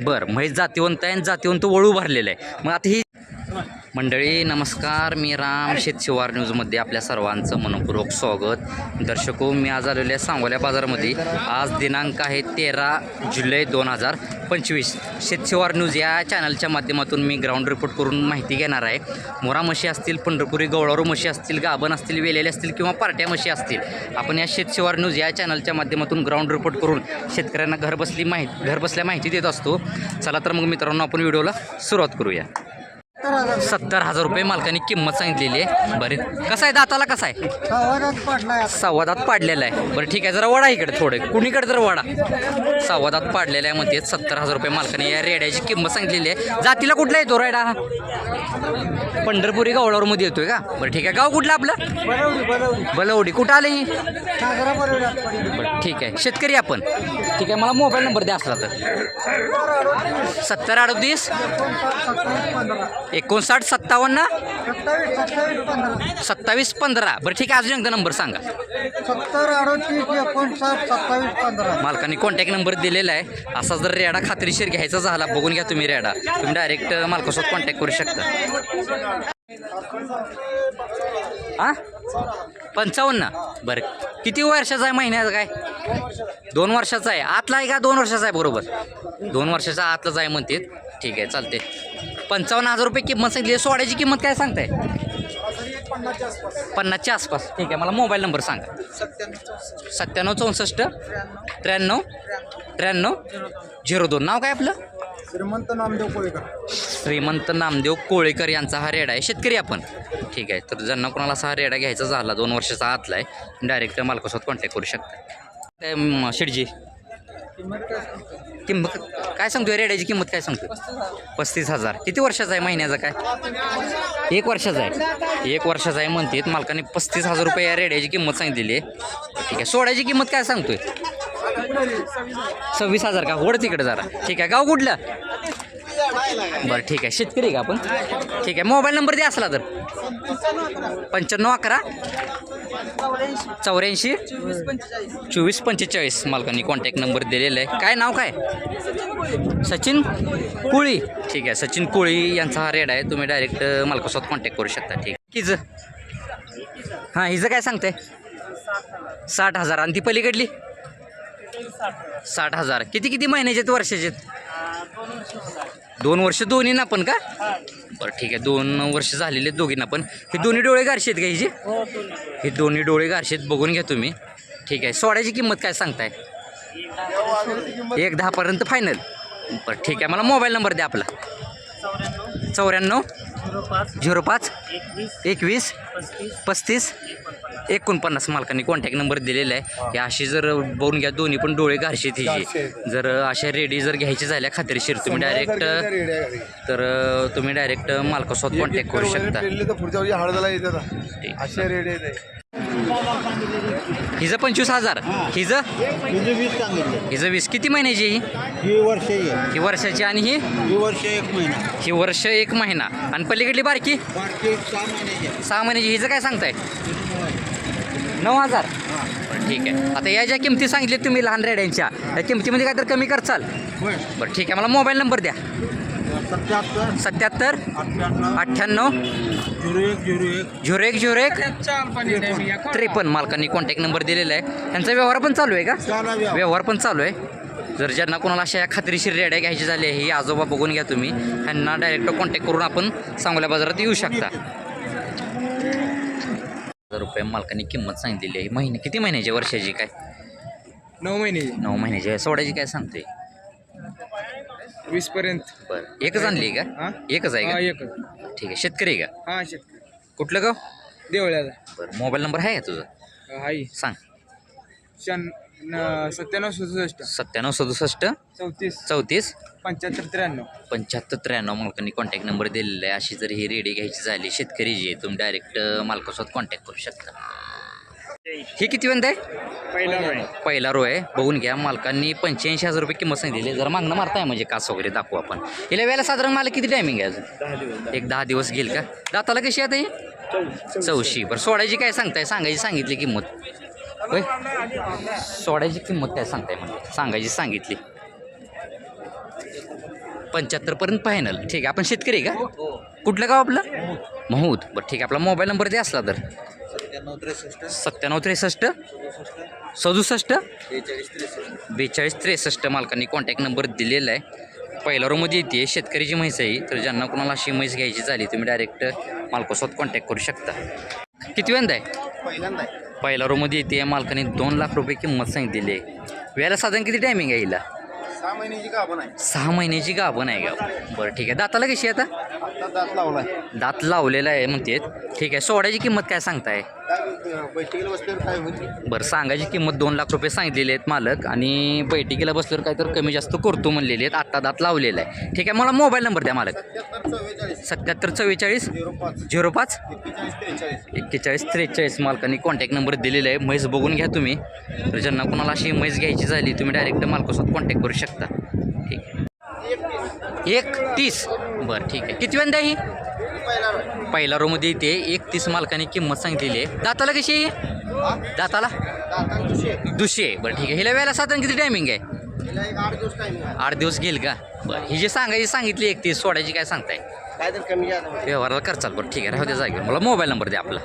बरं म्हैस जातीवंत आहे आणि जातीवंत वळू भरलेलं आहे. मग आता ही मंडळी नमस्कार. मी राम शेतशिवार न्यूजमध्ये आपल्या सर्वांचं मनपूर्वक स्वागत. दर्शको मी आज आलेलो आहे सांगोल्या बाजारामध्ये. आज दिनांक आहे तेरा जुलै दोन हजार पंचवीस. शेतशिवार न्यूज या चॅनलच्या माध्यमातून मी ग्राउंड रिपोर्ट करून माहिती घेणार आहे. मोरा म्हशी असतील पंढरपुरी गवळारू म्हशी असतील गाभण असतील वेलेले असतील किंवा पार्ट्या म्हशी असतील आपण या शेतशिवार न्यूज या चॅनलच्या माध्यमातून ग्राउंड रिपोर्ट करून शेतकऱ्यांना घरबसली माहिती घरबसल्या माहिती देत असतो. चला तर मग मित्रांनो आपण व्हिडिओला सुरुवात करूया. सत्तर हजार रुपये मालकाने किंमत सांगितलेली आहे. बरं कसं आहे दाताला कसा आहे? संवादात पाडलेला आहे. बरं ठीक आहे जरा वडा इकडे थोडं. कुणीकडे जर वडा? संवादात पाडलेला आहे म्हणते सत्तर हजार रुपये मालकाने या रेड्याची किंमत सांगितलेली आहे. जातीला कुठला येतो रेडा? हा पंढरपुरी गवळावरमध्ये येतोय का? बरं ठीक आहे गाव कुठलं आपलं? बलवडी कुठं आलं ही? बरं ठीक आहे. शेतकरी आपण. ठीक आहे मला मोबाईल नंबर द्या असला तर. सत्तर अडतीस. एकोणसाठ सत्तावन्न? सत्तावीस सत्तावीस पंधरा. बरं ठीक आहे अजून एकदा नंबर सांगा. सत्तर अडतीस एकोणसाठ सत्तावीस पंधरा. मालकाने कॉन्टॅक्ट नंबर दिलेला आहे. असा जर रेडा खात्रीशीर घ्यायचा झाला बघून घ्या तुम्ही रेडा. तुम्ही डायरेक्ट मालकासोबत कॉन्टॅक्ट करू शकता. हा पंचावन्न. बरं किती वर्षाचा आहे महिन्याचा काय? दोन वर्षाचा आहे. आतला आहे का दोन वर्षाचा आहे? बरोबर. दोन वर्षाचा आतलाच आहे म्हणते ठीक आहे चालते पंचावन्न हजार रुपये किंमत सांगितली. सोड्याची किंमत काय सांगताय? पन्नासच्या आसपास. ठीक आहे मला मोबाईल नंबर सांगा. सत्त्याण्णव चौसष्ट त्र्याण्णव त्र्याण्णव झिरो दोन. नाव काय आपलं? श्रीमंत नामदेव कोळीकर. श्रीमंत नामदेव कोळेकर यांचा हा रेडा आहे. शेतकरी आपण. ठीक आहे तर ज्यांना कोणाला असा हा रेडा घ्यायचा झाला दोन वर्षाचा आतला आहे डायरेक्ट मालकासोबत कॉन्टॅक्ट करू शकता. शेटजी? किंमत काय सांगतोय? रेड्याची किंमत काय सांगतो पस्तीस हजार. किती वर्षाचा आहे महिन्याचा काय? एक वर्षाचा आहे. एक वर्षाचा आहे म्हणते मालकाने पस्तीस हजार रुपये या रेड्याची किंमत सांगितलेली आहे. ठीक आहे. सोड्याची किंमत काय सांगतोय? सव्वीस हजार का? होड तिकडे जरा. ठीक आहे. गाव कुठलं? बरं ठीक आहे. शेतकरी का आपण? ठीक आहे. मोबाईल नंबर द्या असला तर. पंच्याण्णव अकरा. चौऱ्याऐंशी. चोवीस पंचेचाळीस. मालकांनी कॉन्टॅक्ट नंबर दिलेला आहे. काय नाव काय? सचिन कोळी. ठीक आहे. सचिन कोळी यांचा हा रेड आहे. तुम्ही डायरेक्ट मालकासोबत कॉन्टॅक्ट करू शकता. ठीक हिचं. हां हिचं काय सांगते साठ हजार. आणि ती पलीकडली? साठ हजार. किती किती महिन्याचे आहेत? वर्षाचे आहेत? दोन वर्ष दोन्ही ना पण का? बरं ठीक आहे. दोन वर्ष झालेले आहेत दोघींना पण. हे दोन्ही डोळे गारशे आहेत का हिचे हे दोन्ही डोळे. गारशे आहेत. बघून घ्या तुम्ही. ठीक आहे. सोड्याची किंमत काय सांगताय? एक दहापर्यंत फायनल बरं ठीक आहे. मला मोबाईल नंबर द्या आपला. चौऱ्याण्णव. झिरो पाच एकवीस पस्तीस एकोणपन्नास मालकांनी कॉन्टॅक्ट नंबर दिलेला आहे. हे. अशी जर बघून घ्या दोन्ही पण डोळे घारशे तिचे जर अशा रेडी जर घ्यायची झाल्या खात्रीशीर तुम्ही डायरेक्ट तर तुम्ही डायरेक्ट मालकासोबत कॉन्टॅक्ट करू शकता. हिचं पंचवीस हजार. हिचं? वीस सांगितले हिचं वीस. किती महिन्याची ही? ही वर्ष ही वर्षाची आणि ही? ही वर्ष एक महिना. ही वर्ष एक महिना. आणि पलीकडली बारकी? सहा महिन्याचे. सहा महिन्याची. हिचं काय सांगताय? नऊ हजार. बरं ठीक आहे. आता या ज्या किमती सांगितल्या तुम्ही लहान रेड्यांच्या त्या किमतीमध्ये काय तर कमी करचाल. बरं ठीक आहे. मला मोबाईल नंबर द्या. सत्याहत्तर. सत्याहत्तर अठ्ठ्याण्णव. झिरो एक झिरो एक. झिरो एक झिरो एक. त्रेपन्न. मालकांनी कॉन्टॅक्ट नंबर दिलेला आहे. त्यांचा व्यवहार पण चालू आहे का? व्यवहार. पण चालू आहे. जर ज्यांना कोणाला अशा खात्रीशीर रेड्या घ्यायची झाली आहे ही आजोबा बघून घ्या तुम्ही. ह्यांना डायरेक्ट कॉन्टॅक्ट करून आपण सांगोल्या बाजारात येऊ शकता. हजार रुपये मालकांनी किंमत सांगितलेली आहे. महिने किती महिन्याची वर्षाची काय? नऊ महिने. नऊ महिन्याची आहे. सोडायची काय सांगतोय? वीस पर्यंत. बरं. एकच आणली आहे हा? का एकच आहे हा का एक ठीक आहे. शेतकरी आहे का? हा शेतकरी. कुठलं गाव? देवळ्याला. बरं मोबाईल नंबर आहे का तुझा? हाई सांग. शन सत्त्याण्णव सदुसष्ट. सत्त्याण्णव सदुसष्ट? चौतीस. चौतीस? पंच्याहत्तर त्र्याण्णव. पंच्याहत्तर त्र्याण्णव मालकांनी कॉन्टॅक्ट नंबर दिलेला आहे. अशी जर ही रेडी घ्यायची झाली शेतकरी जी आहे तुम्ही डायरेक्ट मालकासोबत कॉन्टॅक्ट करू शकता. हे किती वेंद आहे? पहिला रो आहे बघून घ्या मालकांनी पंच्याऐंशी हजार रुपये किंमत सांगितलेली आहे. जरा मागणं मारताय म्हणजे कास वगैरे दाखवू आपण. हिला वेळेला साधारण मला किती टायमिंग आहे अजून? एक दहा दिवस घेईल का? दाताला कशी आता ही? चौशी. बरं सोडायची काय सांगताय? सांगायची सांगितली किंमत. होय? सोडायची किंमत काय सांगताय म्हणजे सांगायची सांगितली. पंच्याहत्तरपर्यंत फायनल ठीक आहे आपण शेतकरी का? कुठलं गाव आपलं? महूद बरं ठीक आहे आपला मोबाईल नंबर दे असला तर. सत्त्याण्णव त्रेसष्ट. सत्त्याण्णव त्रेसष्ट. सदुसष्ट. बेचाळीस त्रेसष्ट. मालकांनी कॉन्टॅक्ट नंबर दिलेला आहे. पहिल्या रोमध्ये येते. शेतकऱ्याची म्हैस आहे तर ज्यांना कोणाला अशी म्हैस घ्यायची झाली तुम्ही डायरेक्ट मालकासोबत कॉन्टॅक्ट करू शकता. किती वेंदा आहे? पहिल्यांदा पहिल्या रोमध्ये येते. मालकाने दोन लाख रुपये किंमत सांगितलेली आहे. वेळेला साधारण किती टायमिंग आहे हिला? सहा महिन्याची गाभण आहे. सहा महिन्याची गाभण आहे गाव बरं ठीक आहे. दाताला कशी आता? दात लावलाय. दात लावलेला आहे म्हणते ठीक आहे. सोड्याची किंमत काय सांगताय? बैठकीला बसल्यावर काय होईल बरं सांगायची किंमत दोन लाख रुपये सांगितलेले आहेत मालक आणि बैठकीला बसल्यावर काय तर कमी जास्त करतो म्हणलेले आहेत आत्ता दात लावलेला आहे. ठीक आहे मला मोबाईल नंबर द्या मालक. सत्याहत्तर चव्वेचाळीस झिरो पाच एक्केचाळीस त्रेचाळीस मालकाने मालकांनी कॉन्टॅक्ट नंबर दिलेला आहे. म्हैस बघून घ्या तुम्ही. तर ज्यांना कोणाला अशी म्हैस घ्यायची झाली तुम्ही डायरेक्ट मालकासोबत कॉन्टॅक्ट करू शकता. ठीक एक तीस बरं ठीक आहे. किती वेंदा ही? पहिला रोमध्ये येते एक तीस मालकाने किंमत सांगितलेली आहे. दाताला कशी आहे? दाताला? दुसरी आहे. बरं ठीक आहे. हिला वेळेला साधारण किती टायमिंग आहे? आठ दिवस घेईल का? बरं ही जी सांगायची सांगितली एक तीस सोडायची काय सांगताय? व्यवहाराला करचाल बरं ठीक आहे. राहू द्या जागेवर. मला मोबाईल नंबर द्या आपला.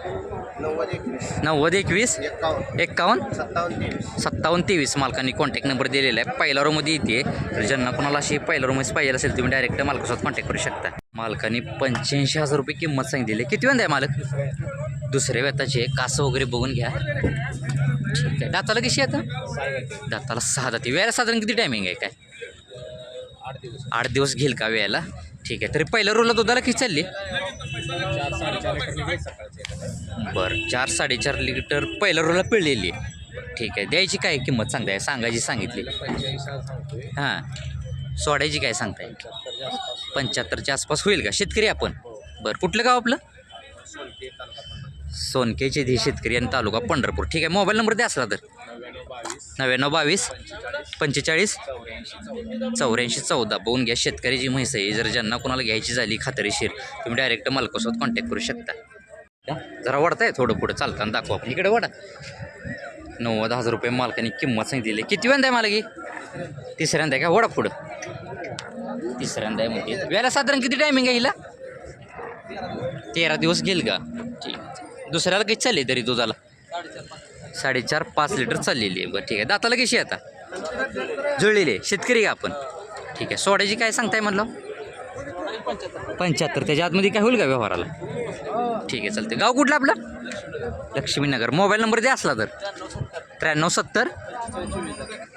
नव्वद एकवीस. एकावन्न. एक्कावन्न सत्तावन्न तेवीस सत्तावन्न तेवीस मालकांनी कॉन्टॅक्ट नंबर दिलेला आहे. पहिल्या रोमध्ये येते तर ज्यांना कोणाला अशी पहिल्या रोमध्ये पाहिजे असेल तुम्ही डायरेक्ट मालकासोबत कॉन्टॅक्ट करू शकता. मालकाने पंच्याऐंशी हजार रुपये किंमत सांगितलेली आहे. किती वेळ आहे मालक? दुसऱ्या वेताचे कासं वगैरे बघून घ्या. ठीक आहे. दाताला कशी आता? दाताला सहा दाती. वेळेला साधारण किती टायमिंग आहे काय? आठ दिवस घेईल का वेळेला? ठीक आहे. तरी पहिल्या रोला दुधाला किती चालली? बरं चार साडेचार लिटर पहिल्या रोला पिळलेली आहे. ठीक आहे. द्यायची काय किंमत सांगताय सांगायची सांगितली. हां. सोडायची काय सांगताय पंच्याहत्तरच्या आसपास होईल का? शेतकरी आपण. बरं कुठलं गाव आपलं? सोनकेचे धी शेतकरी आणि तालुका पंढरपूर. ठीक आहे मोबाईल नंबर द्या असला तर. नव्याण्णव बावीस पंचेचाळीस चौऱ्याऐंशी चौदा. बघून घ्या शेतकऱ्याची म्हैस आहे. जर ज्यांना कोणाला घ्यायची झाली खात्रीशीर तुम्ही डायरेक्ट मालकासोबत कॉन्टॅक्ट करू शकता. जरा जरा आहे थोडं पुढं. चालताना दाखवा आपण. इकडे वाढा नव्वद हजार रुपये मालकाने किंमत सांगितलेली किती वेळा आहे मला की तिसऱ्यांदा आहे का? वडा पुढं तिसऱ्यांदा आहे म्हणजे वेळेला साधारण किती टायमिंग आहे हिला? तेरा दिवस घेईल का? ठीक दुसऱ्याला काही चालली तरी दुधाला? साडेचार पाच लिटर चाललेली आहे. बरं ठीक आहे. दाताला कशी आता? जुळलेली आहे. शेतकरी का आपण? ठीक आहे. सोड्याची काय सांगताय म्हणलं पंच्याहत्तर. त्याच्या आतमध्ये काय होईल का व्यवहाराला? ठीक आहे चालते गाव कुठलं आपलं? लक्ष्मीनगर. मोबाईल नंबर द्या असला तर. त्र्याण्णव सत्तर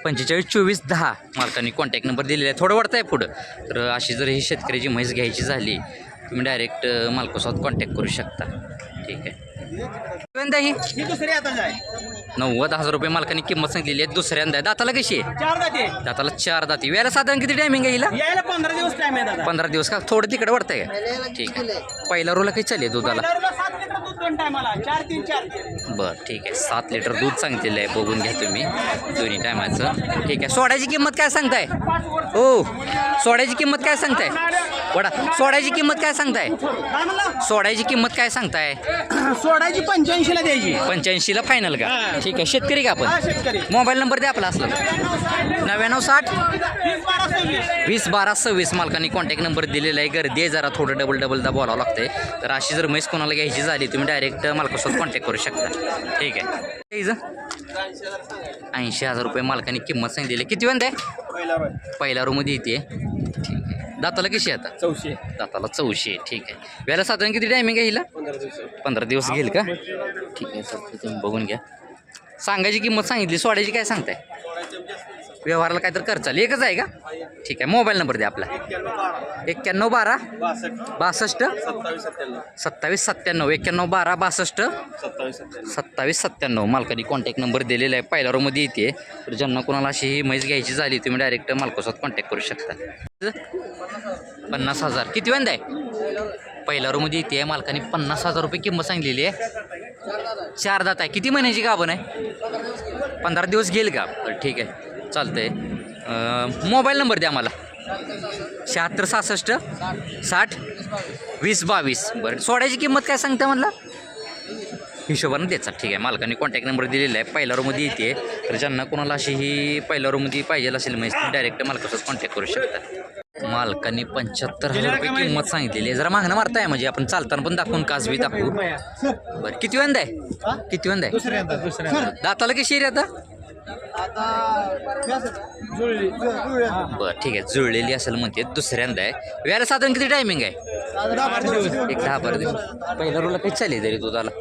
पंचेचाळीस चोवीस दहा. मालकाने कॉन्टॅक्ट नंबर दिलेला आहे. थोडं वाढतं आहे पुढं. तर अशी जर ही शेतकऱ्याची म्हैस घ्यायची झाली तुम्ही डायरेक्ट मालकासोबत कॉन्टॅक्ट करू शकता. ठीक आहे. दुसऱ्यांदा ही ही दुसरी आता जाय. नव्वद हजार रुपये मालकाने किंमत सांगितलेली आहे. दुसऱ्यांदा आहे. दाताला कशी आहे? चार जाते दाताला चार दाती. वेळेला साधारण किती टायमिंग आहे हिला? यायला पंधरा दिवस टाइम आहे दादा. पंधरा दिवस का? थोडं तिकडे वाढतंय का? ठीक आहे. पहिला रोला काही चालेल दुधाला? सात दोन टायमाला चार तीन चार. तीन बरं ठीक आहे. सात लिटर दूध सांगितलेलं आहे बघून घ्या तुम्ही. दोन्ही टायमाचं. ठीक आहे. सोड्याची किंमत काय सांगताय? हो सोड्याची किंमत काय सांगताय? वडा सोड्याची किंमत काय सांगताय? काय म्हणला सोड्याची किंमत काय सांगताय? सोडायची पंच्याऐंशीला द्यायची. पंच्याऐंशीला फायनल का. ठीक आहे. शेतकरी का हा आपण मोबाईल नंबर द्या आपला असला. नव्याण्णव साठ. वीस बारा सव्वीस. वीस बारा सव्वीस मालकांनी कॉन्टॅक्ट नंबर दिलेला आहे. गर्दी आहे. जरा थोडं डबल डबलदा बोलावं लागतंय. तर अशी जर म्हैस कोणाला घ्यायची झाली तुम्ही डायरेक्ट मालकासोबत कॉन्टॅक्ट करू शकता. ठीक आहे. ऐंशी हजार रुपये मालकाने किंमत सांगितलेली. किती वेळ आहे पहिला रूममध्ये येते. ठीक आहे. दाताला कशी आहे आता? चौशे. दाताला चौशे ठीक आहे. वेळेला साधारण किती टायमिंग आहे हिला? पंधरा दिवस. पंधरा दिवस घेईल का? ठीक आहे सर तुम्ही बघून घ्या. सांगायची किंमत सांगितली सोडायची काय सांगताय? व्यवहाराला काय तर खर्चाल एकच आहे का? ठीक आहे मोबाईल नंबर द्या आपला. एक्क्याण्णव बारा बासष्ट सत्तावीस सत्त्याण्णव. एक्क्याण्णव बारा बासष्ट सत्तावीस सत्त्याण्णव. मालकाने कॉन्टॅक्ट नंबर दिलेला आहे. पहिल्या रोमध्ये येते. तर ज्यांना कोणाला अशी ही म्हैस घ्यायची झाली तुम्ही डायरेक्ट मालकासोबत कॉन्टॅक्ट करू शकता. पन्नास हजार. किती वेंदा आहे पहिल्या रोमध्ये येते. आहे मालकाने पन्नास हजार रुपये किंमत सांगलेली आहे. चार दात आहे. किती महिन्याची गाभण आहे? पंधरा दिवस घेईल का? ठीक आहे. चालतंय. मोबाईल नंबर द्या मला. शहात्तर सहासष्ट साठ वीस बावीस. बरं सोड्याची किंमत काय सांगता म्हणला? हिशोबानं द्यायचा ठीक आहे. मालकाने कॉन्टॅक्ट नंबर दिलेला आहे. पहिल्या रोमध्ये येते. तर ज्यांना कोणाला अशी ही पहिल्या रोमध्ये पाहिजे असेल म्हणजे डायरेक्ट मालकासोबत कॉन्टॅक्ट करू शकता. मालकांनी पंच्याहत्तर हजार रुपये किंमत सांगितलेली आहे. जरा मागणं मारताय म्हणजे. आपण चालताना पण दाखवून कासबी दाखवू. बरं किती वेंदा आहे? किती वेंदा आहे? दाताला कशी आता? बरं ठीक आहे. जुळलेली असेल म्हणते दुसऱ्यांदा आहे. व्याला साधारण किती टायमिंग आहे? एक दहा बारा दिवस. पहिला रोला काही चालेल तरी दुधाला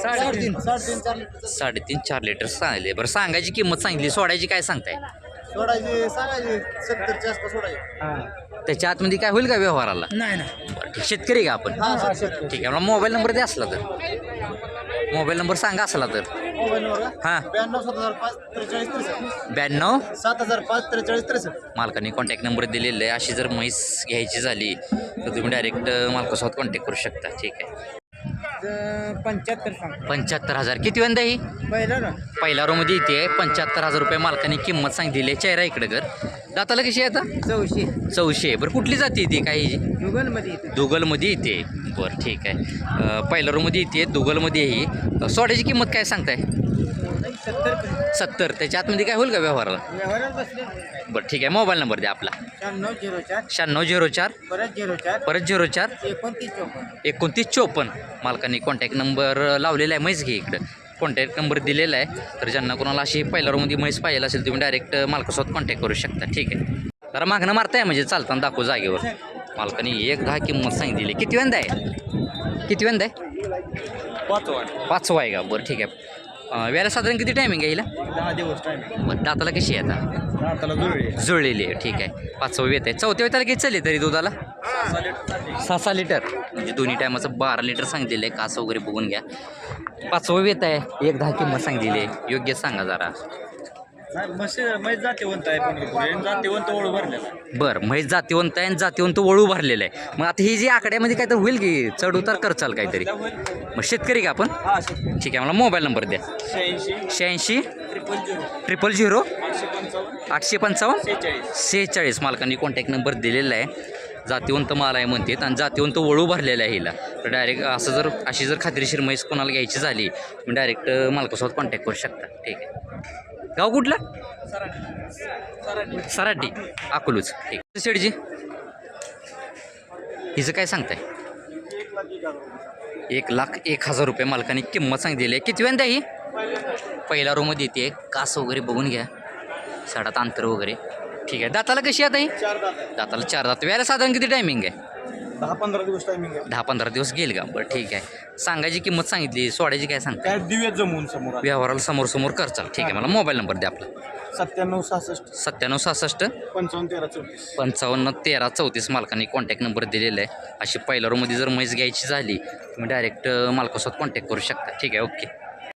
साडेतीन. साडेतीन चार लिटर साडेतीन चार लिटर सांगले बरं सांगायची किंमत सांगितली. सोडायची काय सांगताय? सोडायची सांगायची. सत्तरच्या आसपास सोडायची. त्याच्या आतमध्ये काय होईल का व्यवहाराला? नाही बरं ठीक. शेतकरी का आपण? ठीक आहे. मला मोबाईल नंबर द्या असला तर. मोबाईल नंबर सांगा असला तर. हां. ब्याण्णव सात हजार पाच त्रेचाळीस त्रेसष्ट. ब्याण्णव? सात हजार पाच त्रेचाळीस त्रेसष्ट. मालकाने कॉन्टॅक्ट नंबर दिलेला आहे. अशी जर म्हैस घ्यायची झाली तर तुम्ही डायरेक्ट मालकासोबत कॉन्टॅक्ट करू शकता. ठीक आहे. पंच्याहत्तर सांग पंच्याहत्तर हजार. किती वेंदा ही? पहिलं ना रोमध्ये येते पंच्याहत्तर हजार रुपये मालकाने किंमत सांगितलेली आहे. चेहरा इकडं कर. दाताला कशी आहे आता? चौशे. चौशे. बरं कुठली जाते ती? काही युगलमध्ये येते दुगलमध्ये येते बरं ठीक आहे. अं, पहिल्या रोमध्ये येते दुगलमध्ये ही. सोड्याची किंमत काय सांगताय? सत्तर सत्तर. त्याच्या आतमध्ये काय होईल का व्यवहाराला? बरं ठीक आहे. मोबाईल नंबर द्या आपला. शहाण्णव झिरो चार. शहाण्णव झिरो चार. परत झिरो चार. परत झिरो चार. एकोणतीस चौपन्न. एकोणतीस चोपन्न. मालकाने कॉन्टॅक्ट नंबर लावलेला आहे म्हैस घे इकडं. कॉन्टॅक्ट नंबर दिलेला आहे. तर ज्यांना कोणाला अशी पहिल्या रोमध्ये म्हैस पाहिजे असेल तुम्ही डायरेक्ट मालकासोबत कॉन्टॅक्ट करू शकता. ठीक आहे. जरा मागणं मारताय म्हणजे चालताना दाखवू जागेवर. मालकाने एक दहा किंमत सांगितलेली किती वेंदा आहे? किती वेंदा आहे? पाचवा आहे का? बरं ठीक आहे. वेळेला साधारण किती टायमिंग आहे हिला? दहा दिवस टाइम बरं दाताला कशी आहे आता? दाताला जुळली जुळलेली आहे ठीक आहे. पाचवं येत आहे. चौथ्या वेताला किती चालली तरी दुधाला? सहा सहा लिटर म्हणजे दोन्ही टायमाचं बारा लिटर सांगितलेलं आहे. कासं वगैरे बघून घ्या. पाचवं येत आहे. एक दहा किंमत सांगितलेली आहे. योग्य सांगा जरा. म्हैस जातीवंत आहे जातीवंत ओळख भरलेला बरं म्हैस जातीवंत आहे आणि जातीवंत वळू भरलेलं आहे. मग आता ही जी आकड्यामध्ये काहीतरी होईल की चढ उतार करचाल काहीतरी? मग शेतकरी का आपण? ठीक आहे मला मोबाईल नंबर द्या. शहाऐंशी. Triple zero. आठशे पंचावन्न. सेहेचाळीस. सेहेचाळीस. मालकांनी कॉन्टॅक्ट नंबर दिलेला आहे. जातीवंत माल आहे म्हणतात आणि जातीवंत वळू भरलेला आहे हिला. तर डायरेक्ट असं जर अशी जर खात्रीशीर म्हैस कोणाला घ्यायची झाली तुम्ही डायरेक्ट मालकासोबत कॉन्टॅक्ट करू शकता. ठीक आहे. गाव कुठलं? सराटी अकलूच. ठीक. शेडजी हिचं काय सांगताय? एक लाख एक हजार रुपये मालकाने किंमत सांगितलेली आहे. किती वेंदा ही? पहिल्या रोमध्ये येते. कास वगैरे बघून घ्या. साडात अंतर वगैरे. ठीक आहे. दाताला कशी आता ही? दात दाताला चार दात. वेळेला साधारण किती टायमिंग आहे? दहा पंधरा दिवस टायमिंग आहे. दहा पंधरा दिवस गेल का? बरं ठीक आहे. सांगायची किंमत सांगितली. सोडायची काय सांगता? काय दिव्य जमवून समोर आले. व्यवहाराला समोर समोर करचाल ठीक आहे मला मोबाईल नंबर द्या आपला. सत्त्याण्णव सहासष्ट. सत्त्याण्णव सहासष्ट. पंचावन्न तेरा चौतीस. पंचावन्न तेरा चौतीस मालकांनी कॉन्टॅक्ट नंबर दिलेला आहे. अशी पहिल्या रोमध्ये जर म्हैस घ्यायची झाली तुम्ही डायरेक्ट मालकासोबत कॉन्टॅक्ट करू शकता. ठीक आहे ओके